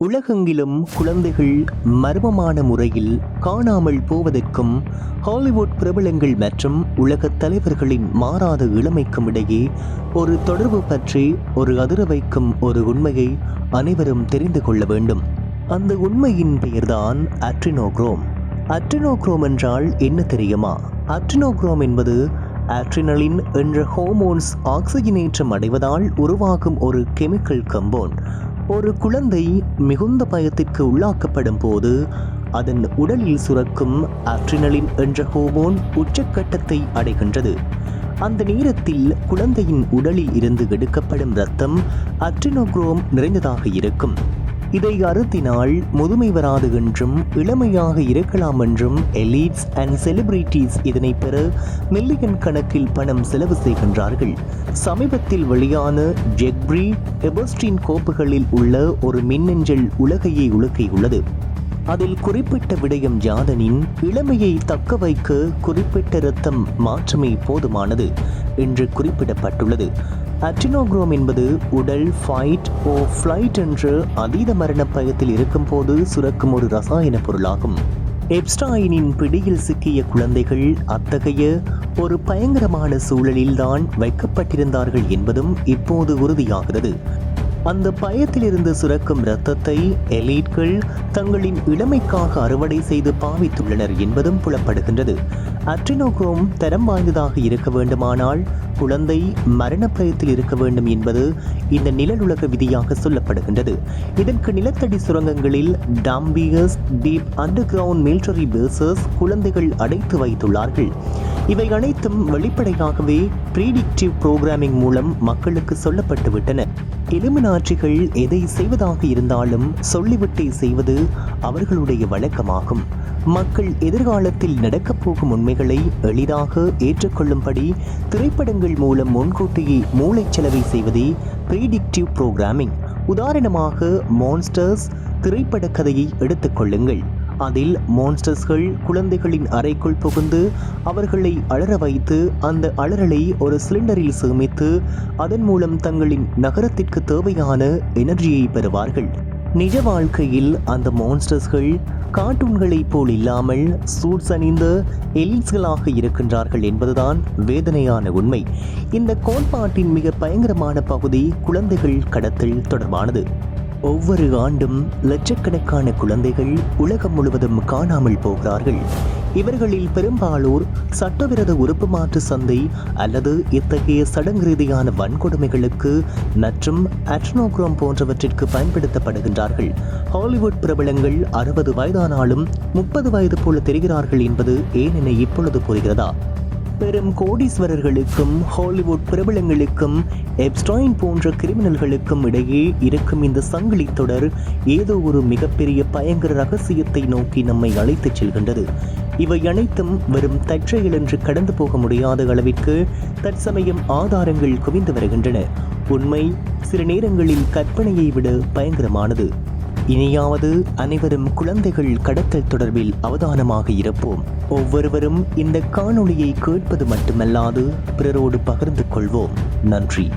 உலகெங்கிலும் குழந்தைகள் மர்மமான முறையில் காணாமல் போவதற்கும் ஹாலிவுட் பிரபலங்கள் மற்றும் உலகத் தலைவர்களின் மாறாத இளமைக்கும் இடையே ஒரு தொடர்பு பற்றி ஒரு அதிர வைக்கும் ஒரு உண்மையை அனைவரும் தெரிந்து கொள்ள வேண்டும். அந்த உண்மையின் பெயர்தான் அட்ரினோக்ரோம் அட்ரினோக்ரோம் என்றால் என்ன தெரியுமா? அட்ரினோக்ரோம் என்பது ஆட்ரினலின் என்ற ஹோமோன்ஸ் ஆக்சிஜனேற்றம் அடைவதால் உருவாகும் ஒரு கெமிக்கல் கம்போன். ஒரு குழந்தை மிகுந்த பயத்திற்கு உள்ளாக்கப்படும் போது அதன் உடலில் சுரக்கும் ஆட்ரினலின் என்ற ஹோமோன் உச்சக்கட்டத்தை அடைகின்றது. அந்த நேரத்தில் குழந்தையின் உடலில் இருந்து எடுக்கப்படும் இரத்தம் அட்ரினோக்ரோம் நிறைந்ததாக இருக்கும். இதை அருத்தினால் முதுமை வராது என்றும் இளமையாக இருக்கலாம் என்றும் எலீட்ஸ் அண்ட் செலிபிரிட்டிஸ் இதனை பெற மில்லியன் கணக்கில் பணம் செலவு செய்கின்றார்கள். சமீபத்தில் வெளியான ஜெக்ப்ரி எபோஸ்டின் கோப்புகளில் உள்ள ஒரு மின்னஞ்சல் உலகையே உலுக்கியுள்ளது. அதில் குறிப்பிட்ட விடயம் யாதனின் இளமையை தக்க வைக்க குறிப்பிட்ட இரத்தம் மாற்றமே போதுமானது என்று குறிப்பிடப்பட்டுள்ளது. அட்டினோக்ரோம் என்பது உடல் ஃபைட் ஓ ஃப்ளைட் என்று அதீத மரண பயத்தில் இருக்கும்போது சுரக்கும் ஒரு ரசாயன பொருளாகும். எப்ஸ்டாயினின் பிடியில் சிக்கிய குழந்தைகள் அத்தகைய ஒரு பயங்கரமான சூழலில்தான் வைக்கப்பட்டிருந்தார்கள் என்பதும் இப்போது உறுதியாகிறது. அந்த பயத்திலிருந்து சுரக்கும் இரத்தத்தை எலீட்கள் தங்களின் இளமைக்காக அறுவடை செய்து பாவித்துள்ளனர் என்பதும் புலப்படுகின்றது. அட்ரினோக்ரோம் தரம் வாய்ந்ததாக இருக்க வேண்டுமானால் குழந்தை மரண பயத்தில் இருக்க வேண்டும் என்பது இந்த நிழலுலக விதியாக சொல்லப்படுகின்றது. இதற்கு நிலத்தடி சுரங்கங்களில் டாம்பியஸ் deep underground military bases குழந்தைகள் அடைத்து வைத்துள்ளார்கள். இவை அனைத்தும் வெளிப்படையாகவே ப்ரீடிக்டிவ் புரோகிராமிங் மூலம் மக்களுக்கு சொல்லப்பட்டுவிட்டன. எலுமினாட்சிகள் எதை செய்வதாக இருந்தாலும் சொல்லிவிட்டே செய்வது அவர்களுடைய வழக்கமாகும். மக்கள் எதிர்காலத்தில் நடக்கப் போகும் உண்மைகளை எளிதாக ஏற்றுக்கொள்ளும்படி திரைப்படங்கள் மூலம் முன்கூட்டியே மூளைச்சலவை செய்வதே ப்ரீடிக்டிவ் புரோகிராமிங் உதாரணமாக மான்ஸ்டர்ஸ் திரைப்பட கதையை எடுத்துக்கொள்ளுங்கள் அதில் மான்ஸ்டர்ஸ்கள் குழந்தைகளின் அறைக்குள் புகுந்து அவர்களை அலற வைத்து அந்த அலறலை ஒரு சிலிண்டரில் சேமித்து அதன் மூலம் தங்களின் நகரத்திற்கு தேவையான எனர்ஜியை பெறுவார்கள். நிஜ வாழ்க்கையில் அந்த மான்ஸ்டர்ஸ்கள் கார்ட்டூன்களைப் போல் இல்லாமல் சூட்ஸ் அணிந்த எலிட்ஸ்களாக இருக்கின்றார்கள் என்பதுதான் வேதனையான உண்மை. இந்த கோட்பாட்டின் மிக பயங்கரமான பகுதி குழந்தைகள் கடத்தல் தொடர்பானது. ஒவ்வொரு ஆண்டும் லட்சக்கணக்கான குழந்தைகள் உலகம் முழுவதும் காணாமல் போகிறார்கள். இவர்களில் பெரும்பாலோர் சட்டவிரோத உறுப்பு மாற்று சந்தை அல்லது இத்தகைய சடங்கு ரீதியான வன்கொடுமைகளுக்கு மற்றும் அட்னோக்ரோம் போன்றவற்றிற்கு பயன்படுத்தப்படுகின்றார்கள். ஹாலிவுட் பிரபலங்கள் அறுபது வயதானாலும் முப்பது வயது போல தெரிகிறார்கள் என்பது ஏனென இப்பொழுது புரிகிறதா? பெரும் கோடீஸ்வரர்களுக்கும் ஹாலிவுட் பிரபலங்களுக்கும் எப்ஸ்டாயின் போன்ற கிரிமினல்களுக்கும் இடையே இருக்கும் இந்த சங்கிலி தொடர் ஏதோ ஒரு மிகப்பெரிய பயங்கர ரகசியத்தை நோக்கி நம்மை அழைத்துச் செல்கின்றது. இவை அனைத்தும் வெறும் தற்செயல் என்று கடந்து போக முடியாத அளவிற்கு தற்சமயம் ஆதாரங்கள் குவிந்து வருகின்றன. உண்மை சில நேரங்களில் கற்பனையை விட பயங்கரமானது. இனியாவது அனைவரும் குழந்தைகள் கடத்தல் தொடர்பில் அவதானமாக இருப்போம். ஒவ்வொருவரும் இந்த காணொளியை கேட்பது மட்டுமல்லாது பிறரோடு பகிர்ந்து கொள்வோம். நன்றி.